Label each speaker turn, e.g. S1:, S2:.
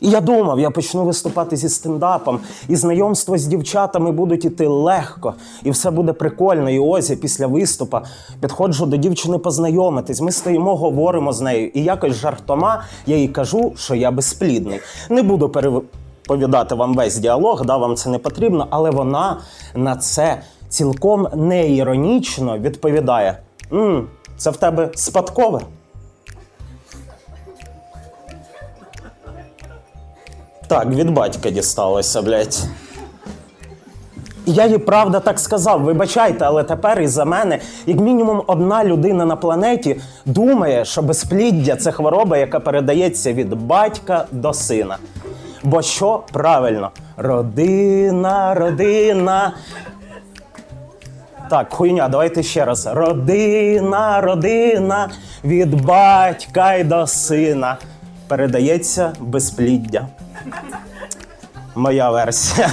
S1: І я думав, я почну виступати зі стендапом, і знайомства з дівчатами будуть іти легко, і все буде прикольно. І ось я після виступа підходжу до дівчини познайомитись. Ми стоїмо, говоримо з нею. І якось жартома я їй кажу, що я безплідний. Не буду переповідати вам весь діалог, да, вам це не потрібно, але вона на це цілком неіронічно відповідає: «М, це в тебе спадкове. Так, від батька дісталося, блядь. Я їй правда так сказав, вибачайте, але тепер із-за мене, як мінімум, одна людина на планеті думає, що безпліддя це хвороба, яка передається від батька до сина. Бо що правильно? Родина, родина. Так, хуйня, давайте ще раз. Родина, родина від батька й до сина. Передається безпліддя. Моя версія.